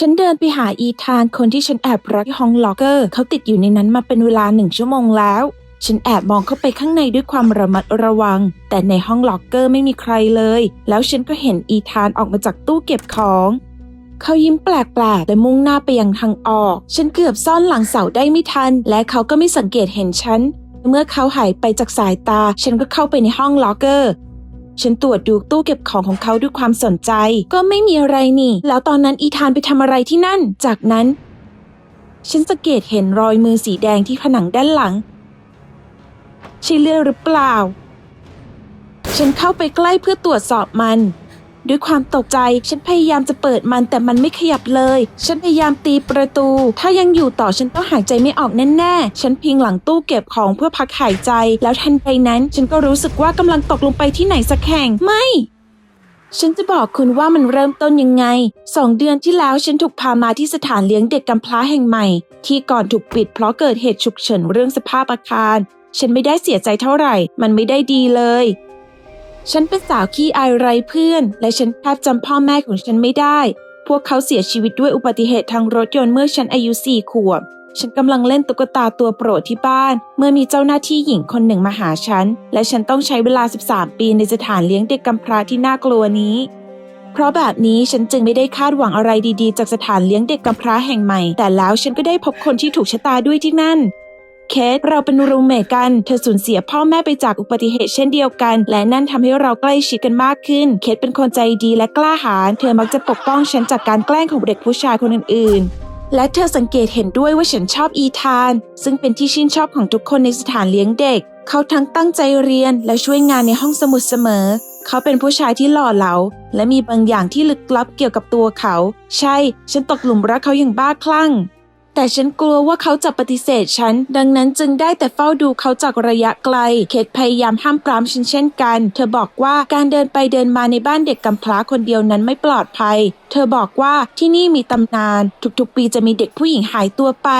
ฉันเดินไปหาอีธานคนที่ฉันแอบรักที่ห้องล็อกเกอร์ เขาติดอยู่ในนั้นมาเป็นเวลาหนึ่งชั่วโมงแล้ว ฉันแอบมองเข้าไปข้างในด้วยความระมัดระวัง แต่ในห้องล็อกเกอร์ไม่มีใครเลย แล้วฉันก็เห็นอีธานออกมาจากตู้เก็บของ เขายิ้มแปลกๆและมุ่งหน้าไปยังทางออก ฉันเกือบซ่อนหลังเสาได้ไม่ทัน และเขาก็ไม่สังเกตเห็นฉัน เมื่อเขาหายไปจากสายตา ฉันก็เข้าไปในห้องล็อกเกอร์ ฉันตรวจดูตู้เก็บของของเขาด้วยความสนใจ ก็ไม่มีอะไรนี่ แล้วตอนนั้นอีธานไปทำอะไรที่นั่น จากนั้น ฉันสังเกตเห็นรอยมือสีแดงที่ผนังด้านหลังใช่เลือดหรือเปล่า ฉันเข้าไปใกล้เพื่อตรวจสอบมัน ด้วยความตกใจ ฉันพยายามจะเปิดมันแต่มันไม่ขยับเลย ฉันพยายามตีประตู ถ้ายังอยู่ต่อฉันต้องหายใจไม่ออกแน่ๆ ฉันพิงหลังตู้เก็บของเพื่อพักหายใจ แล้วทันใดนั้น ฉันก็รู้สึกว่ากำลังตกลงไปที่ไหนสักแห่งไม่ฉันจะบอกคุณว่ามันเริ่มต้นยังไง สองเดือนที่แล้วฉันถูกพามาที่สถานเลี้ยงเด็กกำพร้าแห่งใหม่ ที่ก่อนถูกปิดเพราะเกิดเหตุฉุกเฉินเรื่องสภาพอาคาร ฉันไม่ได้เสียใจเท่าไหร่ มันไม่ได้ดีเลย ฉันเป็นสาวขี้อายไร้เพื่อน และฉันแทบจำพ่อแม่ของฉันไม่ได้ พวกเขาเสียชีวิตด้วยอุบัติเหตุทางรถยนต์เมื่อฉันอายุสี่ขวบ ฉันกำลังเล่นตุ๊กตาตัวโปรดที่บ้าน เมื่อมีเจ้าหน้าที่หญิงคนหนึ่งมาหาฉัน และฉันต้องใช้เวลา 13 ปีในสถานเลี้ยงเด็กกำพร้าที่น่ากลัวนี้ เพราะแบบนี้ฉันจึงไม่ได้คาดหวังอะไรดีๆ จากสถานเลี้ยงเด็กกำพร้าแห่งใหม่ แต่แล้วฉันก็ได้พบคนที่ถูกชะตาด้วยที่นั่น เคทเราเป็นรูมเมทกัน เธอสูญเสียพ่อแม่ไปจากอุบัติเหตุเช่นเดียวกัน และนั่นทำให้เราใกล้ชิดกันมากขึ้น เคทเป็นคนใจดีและกล้าหาญ เธอมักจะปกป้องฉันจากการแกล้งของเด็กผู้ชายคนอื่นและเธอสังเกตเห็นด้วยว่าฉันชอบอีธาน ซึ่งเป็นที่ชื่นชอบของทุกคนในสถานเลี้ยงเด็ก เขาทั้งตั้งใจเรียนและช่วยงานในห้องสมุดเสมอ เขาเป็นผู้ชายที่หล่อเหลา และมีบางอย่างที่ลึกลับเกี่ยวกับตัวเขา ใช่ ฉันตกหลุมรักเขาอย่างบ้าคลั่ง แต่ฉันกลัวว่าเขาจะปฏิเสธฉัน ดังนั้นจึงได้แต่เฝ้าดูเขาจากระยะไกล เคทพยายามห้ามปรามฉันเช่นกัน เธอบอกว่าการเดินไปเดินมาในบ้านเด็กกำพร้าคนเดียวนั้นไม่ปลอดภัย เธอบอกว่าที่นี่มีตำนาน ทุกๆ ปีจะมีเด็กผู้หญิงหายตัวไป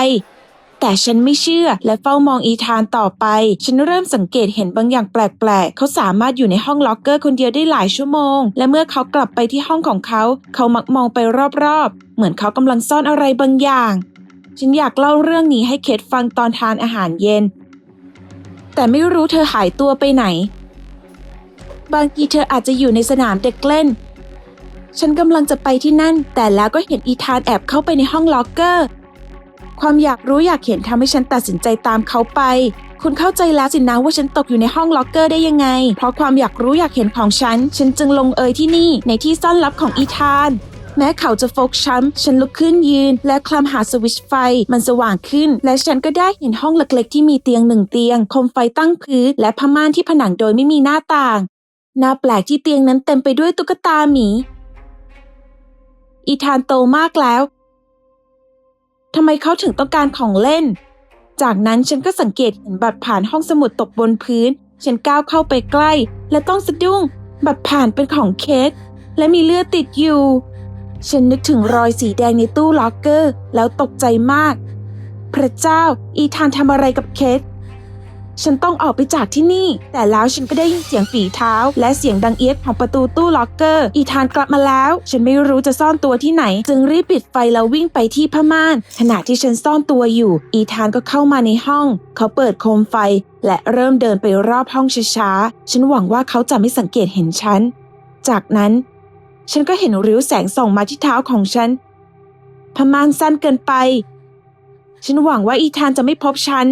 แต่ฉันไม่เชื่อและเฝ้ามองอีธานต่อไป ฉันเริ่มสังเกตเห็นบางอย่างแปลกๆ เขาสามารถอยู่ในห้องล็อกเกอร์คนเดียวได้หลายชั่วโมง และเมื่อเขากลับไปที่ห้องของเขา เขามักมองไปรอบๆ เหมือนเขากำลังซ่อนอะไรบางอย่าง ฉันอยากเล่าเรื่องนี้ให้เคทฟังตอนทานอาหารเย็น แต่ไม่รู้เธอหายตัวไปไหน บางทีเธออาจจะอยู่ในสนามเด็กเล่น ฉันกำลังจะไปที่นั่น แต่แล้วก็เห็นอีธานแอบเข้าไปในห้องล็อกเกอร์ ความอยากรู้อยากเห็นทำให้ฉันตัดสินใจตามเขาไป คุณเข้าใจแล้วสินะว่าฉันตกอยู่ในห้องล็อกเกอร์ได้ยังไง เพราะความอยากรู้อยากเห็นของฉัน ฉันจึงลงเอยที่นี่ในที่ซ่อนลับของอีธาน แม้เขาจะฟกช้ำ ฉันลุกขึ้นยืน และคลำหาสวิตช์ไฟ มันสว่างขึ้น และฉันก็ได้เห็นห้องเล็กๆ ที่มีเตียงหนึ่งเตียงโคมไฟตั้งพื้น และผ้าม่านที่ผนังโดยไม่มีหน้าต่าง น่าแปลกที่เตียงนั้นเต็มไปด้วยตุ๊กตาหมี อีธานโตมากแล้ว ทำไมเขาถึงต้องการของเล่น จากนั้นฉันก็สังเกตเห็นบัตรผ่านห้องสมุดตกบนพื้น ฉันก้าวเข้าไปใกล้ และต้องสะดุ้ง บัตรผ่านเป็นของเคสและมีเลือดติดอยู่ ฉันนึกถึงรอยสีแดงในตู้ล็อกเกอร์ แล้วตกใจมาก พระเจ้า อีธานทำอะไรกับเคสฉันต้องออกไปจากที่นี่ แต่แล้วฉันก็ได้ยินเสียงฝีเท้า และเสียงดังเอียดของประตูตู้ล็อกเกอร์ อีธานกลับมาแล้ว ฉันไม่รู้จะซ่อนตัวที่ไหน จึงรีบปิดไฟแล้ววิ่งไปที่ผ้าม่าน ขณะที่ฉันซ่อนตัวอยู่ อีธานก็เข้ามาในห้อง เขาเปิดโคมไฟ และเริ่มเดินไปรอบห้องช้าๆ ฉันหวังว่าเขาจะไม่สังเกตเห็นฉัน จากนั้น ฉันก็เห็นริ้วแสงส่องมาที่เท้าของฉันผ้าม่านสั้นเกินไป ฉันหวังว่าอีธานจะไม่พบฉัน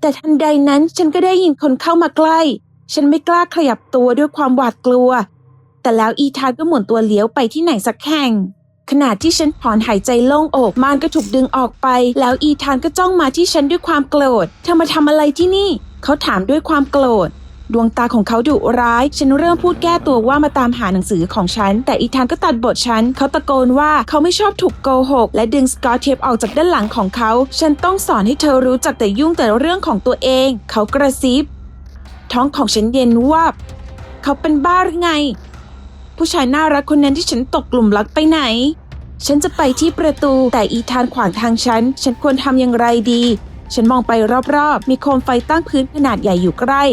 แต่ทันใดนั้นฉันก็ได้ยินคนเข้ามาใกล้ ฉันไม่กล้าขยับตัวด้วยความหวาดกลัว แต่แล้วอีธานก็หมุนตัวเลี้ยวไปที่ไหนสักแห่ง ขณะที่ฉันถอนหายใจโล่งอกม่านก็ถูกดึงออกไป แล้วอีธานก็จ้องมาที่ฉันด้วยความโกรธ เธอมาทำอะไรที่นี่ เขาถามด้วยความโกรธ ดวงตาของเขาดุร้าย ฉันเริ่มพูดแก้ตัวว่ามาตามหาหนังสือของฉัน แต่อีธานก็ตัดบทฉัน เขาตะโกนว่าเขาไม่ชอบถูกโกหก และดึงสกอตเทปออกจากด้านหลังของเขา ฉันต้องสอนให้เธอรู้จักแต่ยุ่งแต่เรื่องของตัวเอง เขากระซิบ ท้องของฉันเย็นวาบเขาเป็นบ้าหรือไง ผู้ชายน่ารักคนนั้นที่ฉันตกกลุ่มรักไปไหน ฉันจะไปที่ประตูแต่อีธานขวางทางฉัน ฉันควรทำอย่างไรดี ฉันมองไปรอบๆ มีโคมไฟตั้งพื้นขนาดใหญ่อยู่ใกล้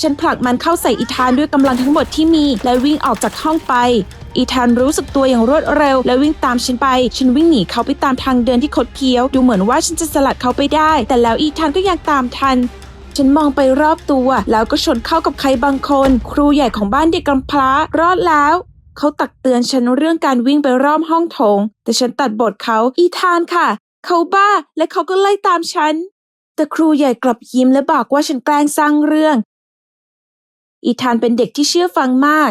ฉันผลักมันเข้าใส่อีธานด้วยกำลังทั้งหมดที่มี และวิ่งออกจากห้องไป อีธานรู้สึกตัวอย่างรวดเร็ว และวิ่งตามฉันไป ฉันวิ่งหนีเขาไปตามทางเดินที่คดเคี้ยว ดูเหมือนว่าฉันจะสลัดเขาไปได้ แต่แล้วอีธานก็ยังตามทัน ฉันมองไปรอบตัว แล้วก็ชนเข้ากับใครบางคน ครูใหญ่ของบ้านเด็กกำพร้ารอดแล้วเขาตักเตือนฉันเรื่องการวิ่งไปรอบห้องโถง แต่ฉันตัดบทเขาอีธานค่ะ เขาบ้าและเขาก็ไล่ตามฉัน แต่ครูใหญ่กลับยิ้มและบอกว่าฉันแกล้งสร้างเรื่อง อีธานเป็นเด็กที่เชื่อฟังมาก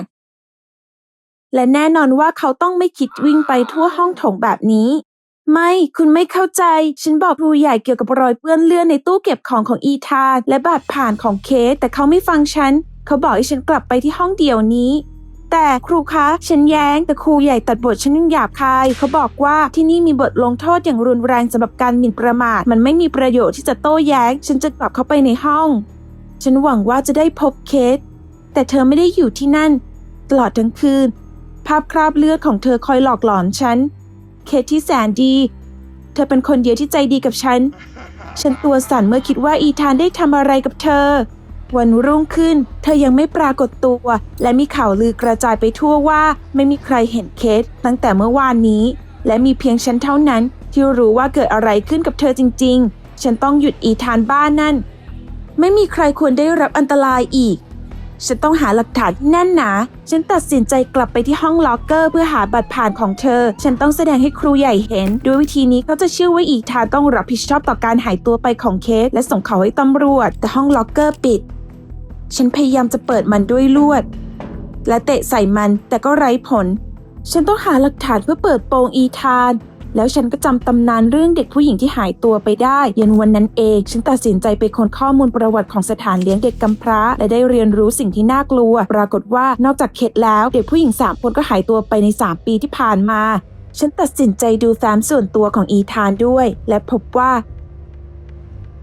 และแน่นอนว่าเขาต้องไม่คิดวิ่งไปทั่วห้องโถงแบบนี้ ไม่ คุณไม่เข้าใจ ฉันบอกครูใหญ่เกี่ยวกับรอยเปื้อนเลือดในตู้เก็บของของอีธานและบาดผ่านของเคสแต่เขาไม่ฟังฉัน เขาบอกให้ฉันกลับไปที่ห้องเดียวนี้แต่ครูคะฉันแย้งแต่ครูใหญ่ตัดบทฉันยังหยาบคาย เขาบอกว่าที่นี่มีบทลงโทษอย่างรุนแรงสำหรับการหมิ่นประมาท มันไม่มีประโยชน์ที่จะโต้แย้ง ฉันจะกลับเข้าไปในห้อง ฉันหวังว่าจะได้พบเคส แต่เธอไม่ได้อยู่ที่นั่น ตลอดทั้งคืน ภาพคราบเลือดของเธอคอยหลอกหลอนฉัน เคสที่แสนดี เธอเป็นคนเดียวที่ใจดีกับฉัน ฉันตัวสั่นเมื่อคิดว่าอีธานได้ทำอะไรกับเธอ วันรุ่งขึ้น เธอยังไม่ปรากฏตัว และมีข่าวลือกระจายไปทั่วว่าไม่มีใครเห็นเคสตั้งแต่เมื่อวานนี้ และมีเพียงฉันเท่านั้น ที่รู้ว่าเกิดอะไรขึ้นกับเธอจริง ๆ ฉันต้องหยุดอีธานบ้านนั่น ไม่มีใครควรได้รับอันตรายอีก ฉันต้องหาหลักฐานที่แน่นหนา ฉันตัดสินใจกลับไปที่ห้องล็อกเกอร์เพื่อหาบัตรผ่านของเธอ ฉันต้องแสดงให้ครูใหญ่เห็น ด้วยวิธีนี้เขาจะเชื่อว่าอีธาต้องรับผิดชอบต่อการหายตัวไปของเคสและส่งเขาให้ตำรวจ แต่ห้องล็อกเกอร์ปิด ฉันพยายามจะเปิดมันด้วยลวด และเตะใส่มันแต่ก็ไร้ผล ฉันต้องหาหลักฐานเพื่อเปิดโปงอีธาน แล้วฉันก็จำตำนานเรื่องเด็กผู้หญิงที่หายตัวไปได้ เย็นวันนั้นเอง ฉันตัดสินใจไปค้นข้อมูลประวัติของสถานเลี้ยงเด็กกำพร้า และได้เรียนรู้สิ่งที่น่ากลัว ปรากฏว่านอกจากเคสแล้ว เด็กผู้หญิงสามคนก็หายตัวไปใน 3 ปีที่ผ่านมา ฉันตัดสินใจดูแฟ้มส่วนตัวของอีธานด้วย และพบว่า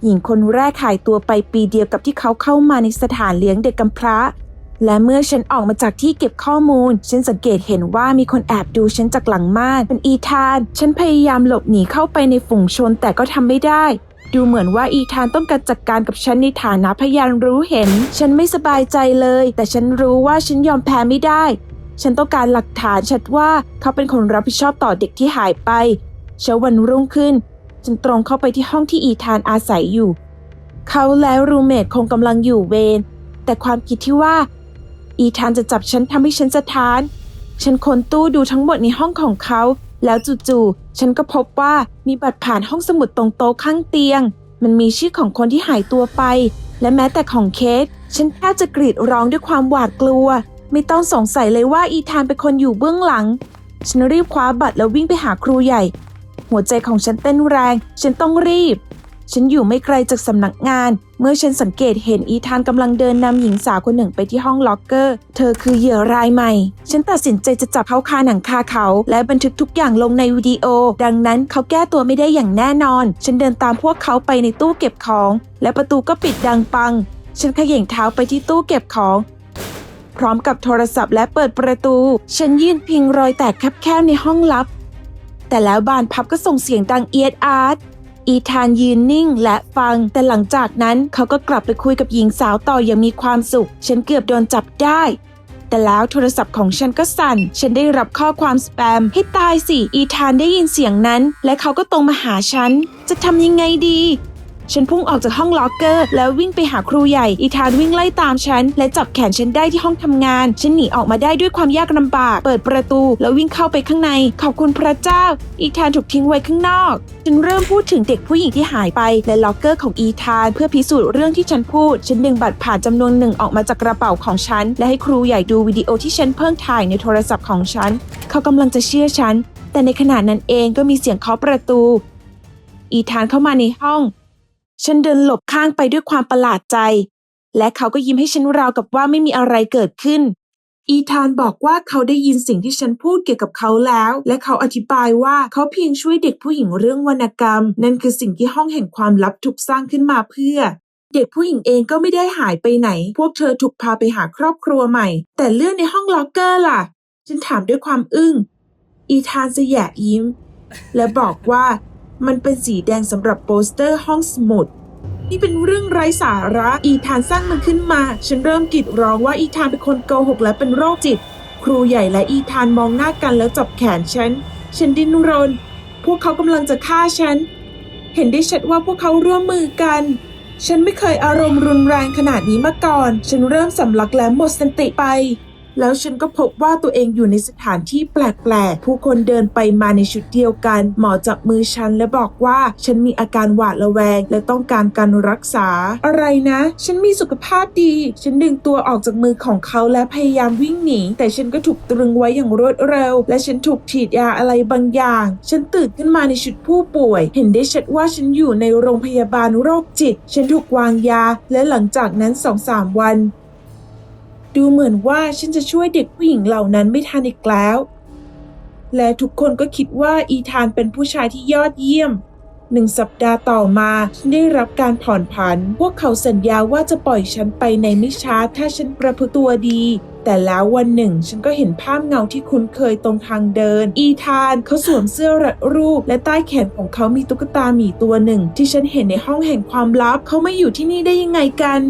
หญิงคนแรกหายตัวไปปีเดียวกับที่เขาเข้ามาในสถานเลี้ยงเด็กกำพร้า และเมื่อฉันออกมาจากที่เก็บข้อมูล ฉันสังเกตเห็นว่ามีคนแอบดูฉันจากหลังม่านเป็นอีธาน ฉันพยายามหลบหนีเข้าไปในฝูงชนแต่ก็ทำไม่ได้ดูเหมือนว่าอีธานต้องการจัดการกับฉันในฐานะพยานรู้เห็น ฉันไม่สบายใจเลย แต่ฉันรู้ว่าฉันยอมแพ้ไม่ได้ ฉันต้องการหลักฐานชัดว่าเขาเป็นคนรับผิดชอบต่อเด็กที่หายไป เช้าวันรุ่งขึ้น ฉันตรงเข้าไปที่ห้องที่อีธานอาศัยอยู่ เขาและรูเมทคงกำลังอยู่เวรแต่ความคิดที่ว่า อีธานจะจับฉันทำให้ฉันสะท้าน ฉันค้นตู้ดูทั้งหมดในห้องของเขา แล้วจู่ๆฉันก็พบว่ามีบัตรผ่านห้องสมุดตรงโต๊ะข้างเตียง มันมีชื่อของคนที่หายตัวไป และแม้แต่ของเคสฉันแทบจะกรีดร้องด้วยความหวาดกลัว ไม่ต้องสงสัยเลยว่าอีธานเป็นคนอยู่เบื้องหลัง ฉันรีบคว้าบัตรแล้ววิ่งไปหาครูใหญ่ หัวใจของฉันเต้นแรง ฉันต้องรีบ ฉันอยู่ไม่ไกลจากสำนักงาน เมื่อฉันสังเกตเห็นอีธานกำลังเดินนำหญิงสาวคนหนึ่งไปที่ห้องล็อกเกอร์ เธอคือเหยื่อรายใหม่ ฉันตัดสินใจจะจับเขาคาหนังคาเขา และบันทึกทุกอย่างลงในวิดีโอ ดังนั้นเขาแก้ตัวไม่ได้อย่างแน่นอน ฉันเดินตามพวกเขาไปในตู้เก็บของ และประตูก็ปิดดังปัง ฉันเขย่งเท้าไปที่ตู้เก็บของพร้อมกับโทรศัพท์และเปิดประตู ฉันยื่นพิงรอยแตกแคบๆในห้องลับ แต่แล้วบานพับก็ส่งเสียงดังเอียดอาร์ต อีธานยืนนิ่งและฟัง แต่หลังจากนั้นเขาก็กลับไปคุยกับหญิงสาวต่ออย่างมีความสุข ฉันเกือบโดนจับได้ แต่แล้วโทรศัพท์ของฉันก็สั่น ฉันได้รับข้อความสแปม ให้ตายสิ อีธานได้ยินเสียงนั้น และเขาก็ตรงมาหาฉัน จะทำยังไงดี ฉันพุ่งออกจากห้องล็อกเกอร์ แล้ววิ่งไปหาครูใหญ่ อีธานวิ่งไล่ตามฉัน และจับแขนฉันได้ที่ห้องทำงาน ฉันหนีออกมาได้ด้วยความยากลำบาก เปิดประตู แล้ววิ่งเข้าไปข้างใน ขอบคุณพระเจ้า อีธานถูกทิ้งไว้ข้างนอก ฉันเริ่มพูดถึงเด็กผู้หญิงที่หายไป และล็อกเกอร์ของอีธาน เพื่อพิสูจน์เรื่องที่ฉันพูด ฉันดึงบัตรผ่านจำนวนหนึ่งออกมาจากกระเป๋าของฉัน และให้ครูใหญ่ดูวิดีโอที่ฉันเพิ่งถ่ายในโทรศัพท์ของฉัน เขากำลังจะเชื่อฉัน แต่ในขณะนั้นเองก็มีเสียงเคาะประตู อีธานเข้ามาในห้อง ฉันเดินหลบข้างไปด้วยความประหลาดใจ และเขาก็ยิ้มให้ฉันราวกับว่าไม่มีอะไรเกิดขึ้น อีธานบอกว่าเขาได้ยินสิ่งที่ฉันพูดเกี่ยวกับเขาแล้ว และเขาอธิบายว่าเขาเพียงช่วยเด็กผู้หญิงเรื่องวรรณกรรม นั่นคือสิ่งที่ห้องแห่งความลับถูกสร้างขึ้นมาเพื่อ เด็กผู้หญิงเองก็ไม่ได้หายไปไหน พวกเธอถูกพาไปหาครอบครัวใหม่ แต่เรื่องในห้องล็อกเกอร์ล่ะ ฉันถามด้วยความอึ้ง อีธานจะแยะยิ้ม และบอกว่า มันเป็นสีแดงสำหรับโปสเตอร์ห้องสมุด นี่เป็นเรื่องไร้สาระ อีธานสร้างมันขึ้นมา ฉันเริ่มกรีดร้องว่าอีธานเป็นคนโกหกและเป็นโรคจิตคครูใหญ่และอีธานมองหน้ากันแล้วจับแขนฉัน ฉันดิ้นรน พวกเขากำลังจะฆ่าฉัน เห็นได้ชัดว่าพวกเขาร่วมมือกันฉันไม่เคยอารมณ์รุนแรงขนาดนี้มาก่อน ฉันเริ่มสำลักและหมดสติไป แล้วฉันก็พบว่าตัวเองอยู่ในสถานที่แปลกๆ ผู้คนเดินไปมาในชุดเดียวกัน หมอจับมือฉันและบอกว่าฉันมีอาการหวาดระแวง และต้องการการรักษา อะไรนะ ฉันมีสุขภาพดี ฉันดึงตัวออกจากมือของเขาและพยายามวิ่งหนี แต่ฉันก็ถูกตรึงไว้อย่างรวดเร็ว และฉันถูกฉีดยาอะไรบางอย่าง ฉันตื่นขึ้นมาในชุดผู้ป่วย เห็นได้ชัดว่าฉันอยู่ในโรงพยาบาลโรคจิต ฉันถูกวางยา และหลังจากนั้นสองสามวัน ดูเหมือนว่าฉันจะช่วยเด็กผู้หญิงเหล่านั้นไม่ทันอีกแล้ว และทุกคนก็คิดว่าอีธานเป็นผู้ชายที่ยอดเยี่ยม หนึ่งสัปดาห์ต่อมาฉันได้รับการผ่อนผัน พวกเขาสัญญาว่าจะปล่อยฉันไปในไม่ช้าถ้าฉันประพฤติตัวดี แต่แล้ววันหนึ่ง ฉันก็เห็นภาพเงาที่คุ้นเคยตรงทางเดิน อีธานเขาสวมเสื้อรัดรูป และใต้แขนของเขามีตุ๊กตาหมีตัวหนึ่ง ที่ฉันเห็นในห้องแห่งความลับเขาไมาอยู่ที่นี่ได้ยังไงกัน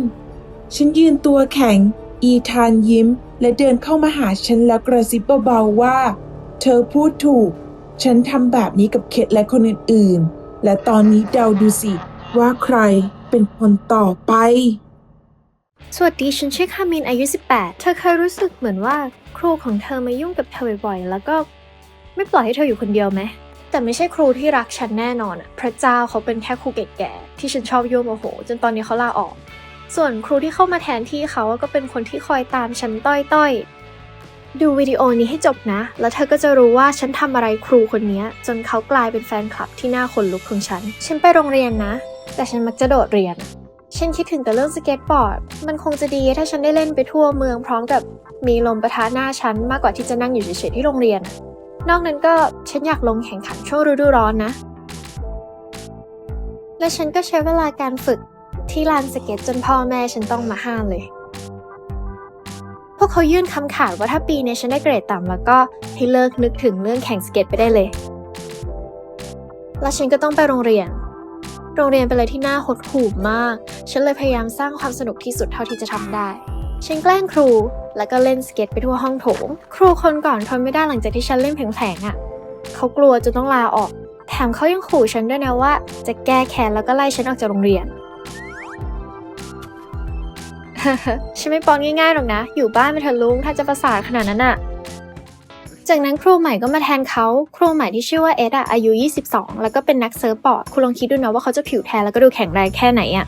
ฉันยืนตัวแข็ง อีธานยิ้มและเดินเข้ามาหาฉันแล้วกระซิบเบาๆว่า เธอพูดถูก ฉันทำแบบนี้กับเคทและคนอื่นๆ และตอนนี้เดาดูสิ ว่าใครเป็นคนต่อไป สวัสดีฉันชื่อคามินอายุ 18 เธอเคยรู้สึกเหมือนว่าครูของเธอมายุ่งกับเธอบ่อยๆ แล้วก็ไม่ปล่อยให้เธออยู่คนเดียวไหม แต่ไม่ใช่ครูที่รักฉันแน่นอนอะพระเจ้าเขาเป็นแค่ครูแก่ๆที่ฉันชอบโยมโมโห จนตอนนี้เขาลาออก ส่วนครูที่เข้ามาแทนที่เขาก็เป็นคนที่คอยตามฉันต้อยๆ ดูวิดีโอนี้ให้จบนะ แล้วเธอก็จะรู้ว่าฉันทำอะไรครูคนนี้จนเขากลายเป็นแฟนคลับที่น่าขนลุกของฉัน ฉันไปโรงเรียนนะ แต่ฉันมักจะโดดเรียน ฉันคิดถึงแต่เรื่องสเก็ตบอร์ด มันคงจะดีถ้าฉันได้เล่นไปทั่วเมืองพร้อมกับมีลมประทะหน้าฉันมากกว่าที่จะนั่งอยู่เฉยๆที่โรงเรียน นอกนั้นก็ฉันอยากลงแข่งขันช่วงฤดูร้อนนะ และฉันก็ใช้เวลาการฝึก ที่ลานสเก็ตจนพ่อแม่ฉันต้องมาห้ามเลย พวกเขายื่นคำขาดว่าถ้าปีนี้ฉันได้เกรดต่ำแล้วก็ให้เลิกนึกถึงเรื่องแข่งสเก็ตไปได้เลย แล้วฉันก็ต้องไปโรงเรียน โรงเรียนเป็นอะไรที่น่าหดหู่มาก ฉันเลยพยายามสร้างความสนุกที่สุดเท่าที่จะทำได้ ฉันแกล้งครู แล้วก็เล่นสเก็ตไปทั่วห้องโถง ครูคนก่อนทนไม่ได้หลังจากที่ฉันเล่นแผลงๆอะ่ะ เขากลัวจนต้องลาออกแถมเขายังขู่ฉันด้วยนะว่า จะแก้แค้นแล้วก็ไล่ฉันออกจากโรงเรียน ฉันไม่ปอนง่ายๆหรอกนะ อยู่บ้านไปเถอะลุงถ้าจะประสาทขนาดนั้นอะจากนั้นครูใหม่ก็มาแทนเขาครูใหม่ที่ชื่อว่าเอ็ดอะอายุ 22 แล้วก็เป็นนักเซิร์ฟบอร์ดคุณลองคิดดูนะว่าเขาจะผิวแทนแล้วก็ดูแข็งแรงแค่ไหนอะ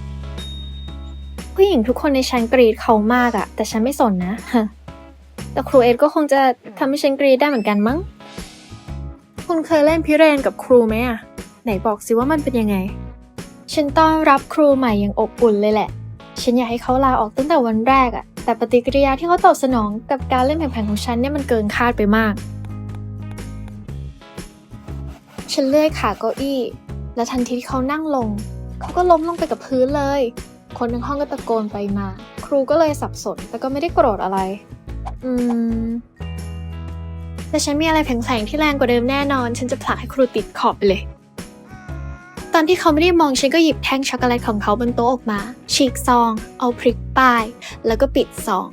ผู้หญิงทุกคนในชั้นกรีดเขามากอะแต่ฉันไม่สนนะแต่ครูเอ็ดก็คงจะทำให้ฉันกรีดได้เหมือนกันมั้งคุณเคยเล่นพิเรนกับครูไหมอะไหนบอกสิว่ามันเป็นยังไง ฉันต้อนรับครูใหม่อย่างอบอุ่นเลยแหละ ฉันอยากให้เขาลาออกตั้งแต่วันแรกอะแต่ปฏิกิริยาที่เขาตอบสนองกับการเล่นแผนของฉันเนี่ยมันเกินคาดไปมาก ฉันเลื่อยขาเก้าอี้ และทันทีที่เขานั่งลง เขาก็ล้มลงไปกับพื้นเลย คนทั้งห้องก็ตะโกนไปมา ครูก็เลยสับสน แต่ก็ไม่ได้โกรธอะไร อืม แต่ฉันมีอะไรแผลงๆที่แรงกว่าเดิมแน่นอน ฉันจะผลักให้ครูติดขอบไปเลย ตอนที่เขาไม่ได้มองฉันก็หยิบแท่งช็อกโกแลตของเขาบนโต๊ะออกมา ฉีกซอง เอาพริกป้าย แล้วก็ปิดซอง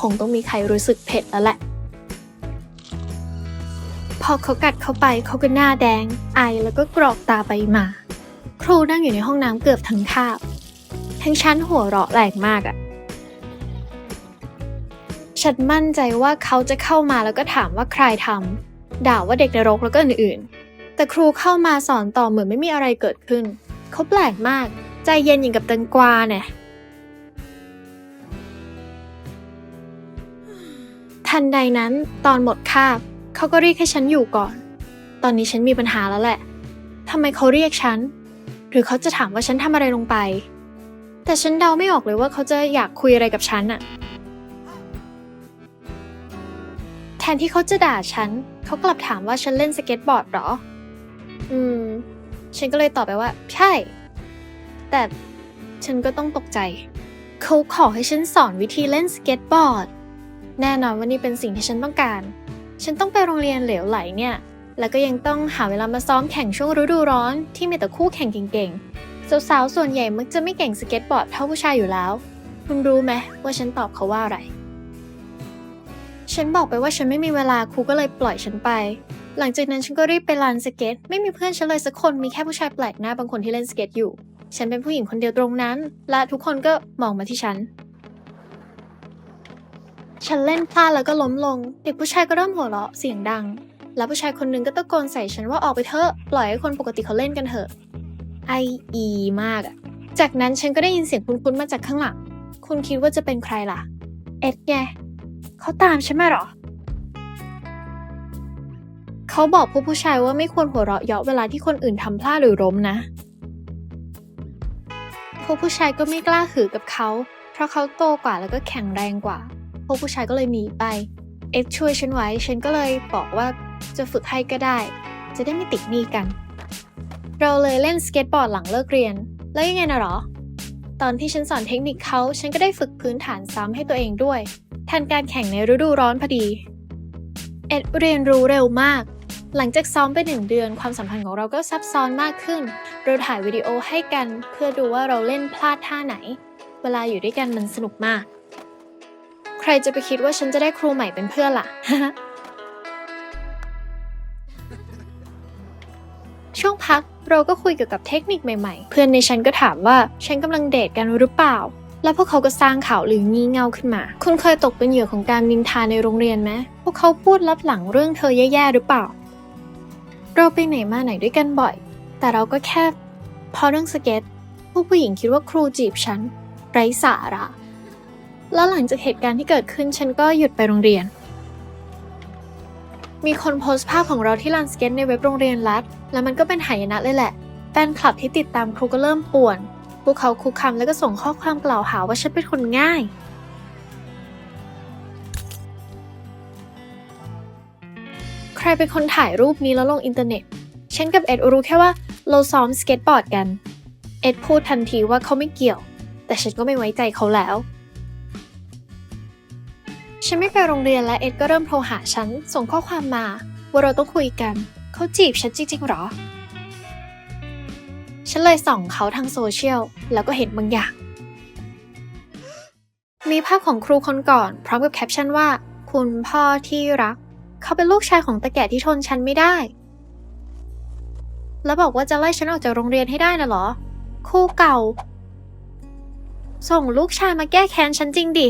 คงต้องมีใครรู้สึกเผ็ดแล้วแหละ พอเขากัดเข้าไปเขาก็หน้าแดง ไอแล้วก็กรอกตาไปมา ครูนั่งอยู่ในห้องน้ำเกือบทั้งคาบ ทั้งชั้นหัวเราะแรงมากอะฉันมั่นใจว่าเขาจะเข้ามาแล้วก็ถามว่าใครทำด่าว่าเด็กนรกแล้วก็อื่นๆ แต่ครูเข้ามาสอนต่อเหมือนไม่มีอะไรเกิดขึ้น เขาแปลกมาก ใจเย็นอย่างกับแตังกวาเนี่ยทันใดนั้นตอนหมดคาบเขาก็เรียกให้ฉันอยู่ก่อน ตอนนี้ฉันมีปัญหาแล้วแหละทำไมเขาเรียกฉัน หรือเขาจะถามว่าฉันทำอะไรลงไป แต่ฉันเดาไม่ออกเลยว่าเขาจะอยากคุยอะไรกับฉันอะแทนที่เขาจะด่าฉัน เขากลับถามว่าฉันเล่นสเก็ตบอร์ดหรอ อืม ฉันก็เลยตอบไปว่า ใช่ แต่ฉันก็ต้องตกใจ เขาขอให้ฉันสอนวิธีเล่นสเก็ตบอร์ด แน่นอนว่านี่เป็นสิ่งที่ฉันต้องการ ฉันต้องไปโรงเรียนเหลวไหลเนี่ย แล้วก็ยังต้องหาเวลามาซ้อมแข่งช่วงฤดูร้อนที่มีแต่คู่แข่งเก่งๆ สาวๆ ส่วนใหญ่มักจะไม่เก่งสเก็ตบอร์ดเท่าผู้ชายอยู่แล้ว คุณรู้ไหมว่าฉันตอบเขาว่าอะไรฉฉันบอกไปว่าฉันไม่มีเวลาครูก็เลยปล่อยฉันไป หลังจากนั้นฉันก็รีบไปลานสเก็ต ไม่มีเพื่อนฉันเลยสักคนมีแค่ผู้ชายแปลกหน้าบางคนที่เล่นสเก็ตอยู่ ฉันเป็นผู้หญิงคนเดียวตรงนั้น และทุกคนก็มองมาที่ฉัน ฉันเล่นพลาดแล้วก็ล้มลง เด็กผู้ชายก็เริ่มหัวเราะเสียงดัง แล้วผู้ชายคนหนึงก็ตะโกนใส่ฉันว่าออกไปเถอะปล่อยให้คนปกติเขาเล่นกันเถอะไออีมากอะจากนั้นฉันก็ได้ยินเสียงคุ้นๆมาจากข้างหลัง คุณคิดว่าจะเป็นใครล่ะ เอ็ดไงเขาตามฉันมาหรอ เขาบอกผู้ผู้ชายว่าไม่ควรหัวเราะเยาะเวลาที่คนอื่นทำพลาดหรือล้มนะผู้ผู้ชายก็ไม่กล้าหือกับเขา เพราะเขาโตกว่าแล้วก็แข็งแรงกว่าผู้ผู้ชายก็เลยหนีไป เอ็ดช่วยฉันไว้ ฉันก็เลยบอกว่าจะฝึกให้ก็ได้ จะได้ไม่ติดหนี้กัน เราเลยเล่นสเก็ตบอร์ดหลังเลิกเรียน แล้วยังไงนะหรอ ตอนที่ฉันสอนเทคนิคเขา ฉันก็ได้ฝึกพื้นฐานซ้ำให้ตัวเองด้วยแทนการแข่งในฤดูร้อนพอดี เอ็ดเรียนรู้เร็วมาก หลังจากซ้อมไปหนึ่งเดือนความสัมพันธ์ของเราก็ซับซ้อนมากขึ้น เราถ่ายวิดีโอให้กันเพื่อดูว่าเราเล่นพลาดท่าไหน เวลาอยู่ด้วยกันมันสนุกมาก ใครจะไปคิดว่าฉันจะได้ครูใหม่เป็นเพื่อนล่ะ ช่วงพักเราก็คุยเกี่ยวกับเทคนิคใหม่ๆ เพื่อนในฉันก็ถามว่าฉันกำลังเดทกันหรือเปล่า แล้วพวกเขาก็สร้างข่าวหรืองี่เง่าขึ้นมา คุณเคยตกเป็นเหยื่อของการนินทาในโรงเรียนไหมพวกเขาพูดลับหลังเรื่องเธอแย่ๆหรือเปล่า เราไปไหนมาไหนด้วยกันบ่อย แต่เราก็แค่พอเรื่องสเก็ตพวกผู้หญิงคิดว่าครูจีบฉันไร้สาระแล้วหลังจากเหตุการณ์ที่เกิดขึ้นฉันก็หยุดไปโรงเรียน มีคนโพสต์ภาพของเราที่ลานสเก็ตในเว็บโรงเรียนรัฐ แล้วมันก็เป็นหายนะเลยแหละ แฟนคลับที่ติดตามครูก็เริ่มป่วน พวกเขาคุกคามแล้วก็ส่งข้อความกล่าวหาว่าฉันเป็นคนง่าย ใครเป็นคนถ่ายรูปนี้แล้วลงอินเทอร์เน็ต ฉันกับเอ็ดรู้แค่ว่าเราซ้อมสเก็ตบอร์ดกัน เอ็ดพูดทันทีว่าเขาไม่เกี่ยว แต่ฉันก็ไม่ไว้ใจเขาแล้ว ฉันไม่ไปโรงเรียนและเอ็ดก็เริ่มโทรหาฉัน ส่งข้อความมา ว่าเราต้องคุยกัน เขาจีบฉันจริงๆหรอ ฉันเลยส่องเขาทางโซเชียลแล้วก็เห็นบางอย่าง มีภาพของครูคนก่อน พร้อมกับแคปชั่นว่า คุณพ่อที่รัก เขาเป็นลูกชายของตาแก่ที่ทนฉันไม่ได้ แล้วบอกว่าจะไล่ฉันออกจากโรงเรียนให้ได้นะเหรอ คู่เก่า ส่งลูกชายมาแก้แค้นฉันจริงดิ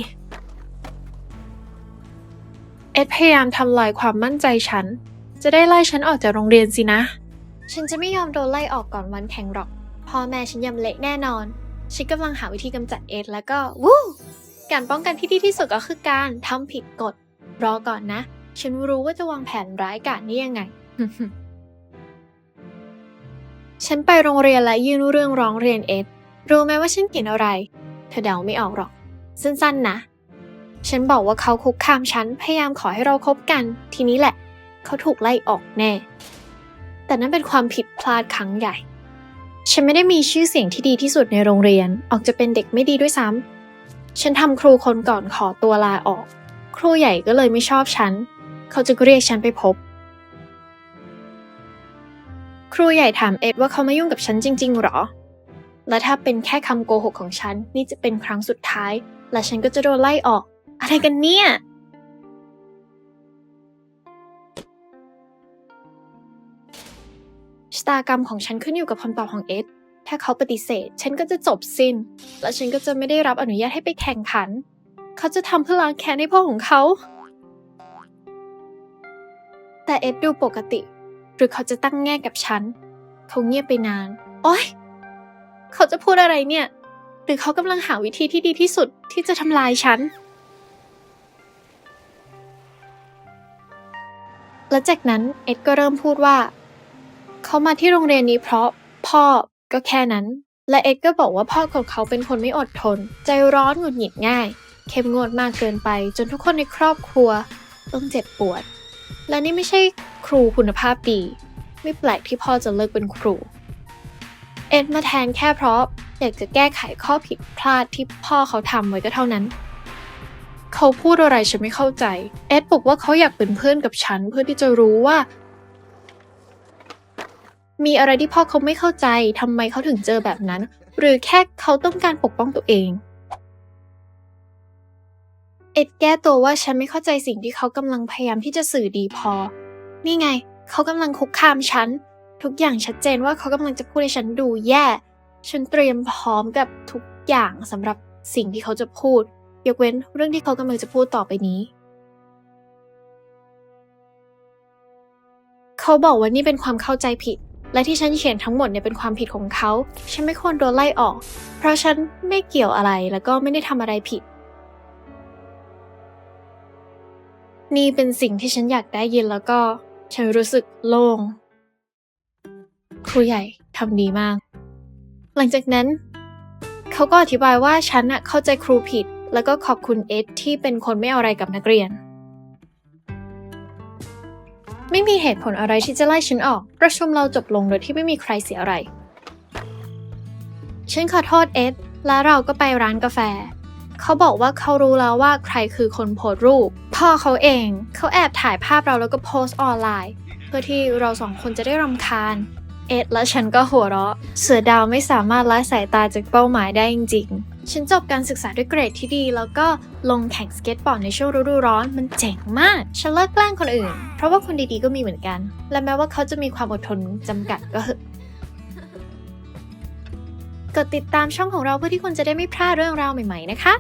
เอ็ดพยายามทำลายความมั่นใจฉัน จะได้ไล่ฉันออกจากโรงเรียนสินะ ฉันจะไม่ยอมโดนไล่ออกก่อนวันแข่งหรอก พ่อแม่ฉันยำเละแน่นอน ฉันกำลังหาวิธีกำจัดเอ็ดแล้วก็ วู้ การป้องกันที่ดีที่สุดก็คือการทำผิดกฎ รอก่อนนะ ฉันรู้ว่าจะวางแผนร้ายกาจนี้ยังไง ฉันไปโรงเรียนและยื่นเรื่องร้องเรียนเอ็ด รู้ไหมว่าฉันเขียนอะไร เธอเดาไม่ออกหรอก สั้นๆนะ ฉันบอกว่าเขาคุกคามฉัน พยายามขอให้เราคบกัน ทีนี้แหละ เขาถูกไล่ออกแน่ แต่นั่นเป็นความผิดพลาดครั้งใหญ่ ฉันไม่ได้มีชื่อเสียงที่ดีที่สุดในโรงเรียน ออกจะเป็นเด็กไม่ดีด้วยซ้ำฉันทำครูคนก่อนขอตัวลาออก ครูใหญ่ก็เลยไม่ชอบฉัน เขาจึงเรียกฉันไปพบ ครูใหญ่ถามเอ็ดว่าเขาไมายุ่งกับฉันจริง ๆ หรอ และถ้าเป็นแค่คำโกหกของฉัน นี่จะเป็นครั้งสุดท้าย และฉันก็จะโดนไล่ออก อะไรกันเนี่ยชะตากรรมของฉันขึ้นอยู่กับคำตอบของเอ็ด ถ้าเขาปฏิเสธ ฉันก็จะจบสิ้น และฉันก็จะไม่ได้รับอนุญาตให้ไปแข่งขัน เขาจะทำเพื่อล้างแค้นให้พ่อของเขา แต่เอ็ดดูปกติ หรือเขาจะตั้งแง่กับฉัน เขาเงียบไปนาน โอ๊ย เขาจะพูดอะไรเนี่ย หรือเขากำลังหาวิธีที่ดีที่สุดที่จะทำลายฉัน และจากนั้นเอ็ดก็เริ่มพูดว่า เขามาที่โรงเรียนนี้เพราะพ่อก็แค่นั้น และเอ็ดก็บอกว่าพ่อของเขาเป็นคนไม่อดทน ใจร้อนหงุดหงิดง่าย เข้มงวดมากเกินไป จนทุกคนในครอบครัวต้องเจ็บปวด และนี่ไม่ใช่ครูคุณภาพดี ไม่แปลกที่พ่อจะเลิกเป็นครู เอ็ดมาแทนแค่เพราะอยากจะแก้ไขข้อผิดพลาดที่พ่อเขาทำไว้ก็เท่านั้น เขาพูดอะไรฉันไม่เข้าใจ เอ็ดบอกว่าเขาอยากเป็นเพื่อนกับฉันเพื่อที่จะรู้ว่า มีอะไรที่พ่อเขาไม่เข้าใจทำไมเขาถึงเจอแบบนั้น หรือแค่เขาต้องการปกป้องตัวเอง เอ็ดแก้ตัวว่าฉันไม่เข้าใจสิ่งที่เขากำลังพยายามที่จะสื่อดีพอ นี่ไง เขากำลังคุกคามฉัน ทุกอย่างชัดเจนว่าเขากำลังจะพูดให้ฉันดูแย่ ฉันเตรียมพร้อมกับทุกอย่างสำหรับสิ่งที่เขาจะพูด ยกเว้นเรื่องที่เขากำลังจะพูดต่อไปนี้ เขาบอกว่านี่เป็นความเข้าใจผิด และที่ฉันเขียนทั้งหมดเนี่ยเป็นความผิดของเขา ฉันไม่ควรโดนไล่ออก เพราะฉันไม่เกี่ยวอะไรแล้วก็ไม่ได้ทำอะไรผิด นี่เป็นสิ่งที่ฉันอยากได้ยินแล้วก็ ฉันรู้สึกโล่ง ครูใหญ่ทำดีมาก หลังจากนั้น เขาก็อธิบายว่าฉันน่ะเข้าใจครูผิด แล้วก็ขอบคุณเอ็ดที่เป็นคนไม่เอาอะไรกับนักเรียน ไม่มีเหตุผลอะไรที่จะไล่ฉันออก ประชุมเราจบลงโดยที่ไม่มีใครเสียอะไร ฉันขอโทษเอ็ดแล้วเราก็ไปร้านกาแฟ เขาบอกว่าเขารู้แล้วว่าใครคือคนโพสต์รูป พ่อเขาเอง เขาแอบถ่ายภาพเราแล้วก็โพสต์ออนไลน์ เพื่อที่เราสองคนจะได้รำคาญ เอ็ดและฉันก็หัวเราะ เสือดาวไม่สามารถละสายตาจากเป้าหมายได้จริงๆ ฉันจบการศึกษาด้วยเกรดที่ดี แล้วก็ลงแข่งสเก็ตบอร์ดในช่วงฤดูร้อนมันเจ๋งมาก ฉันเลิกแกล้งคนอื่น เพราะว่าคนดีๆก็มีเหมือนกัน และแม้ว่าเขาจะมีความอดทนจำกัดก็เหอะกดติดตามช่องของเราเพื่อที่คุณจะได้ไม่พลาดเรื่องราวใหม่ ๆ นะคะ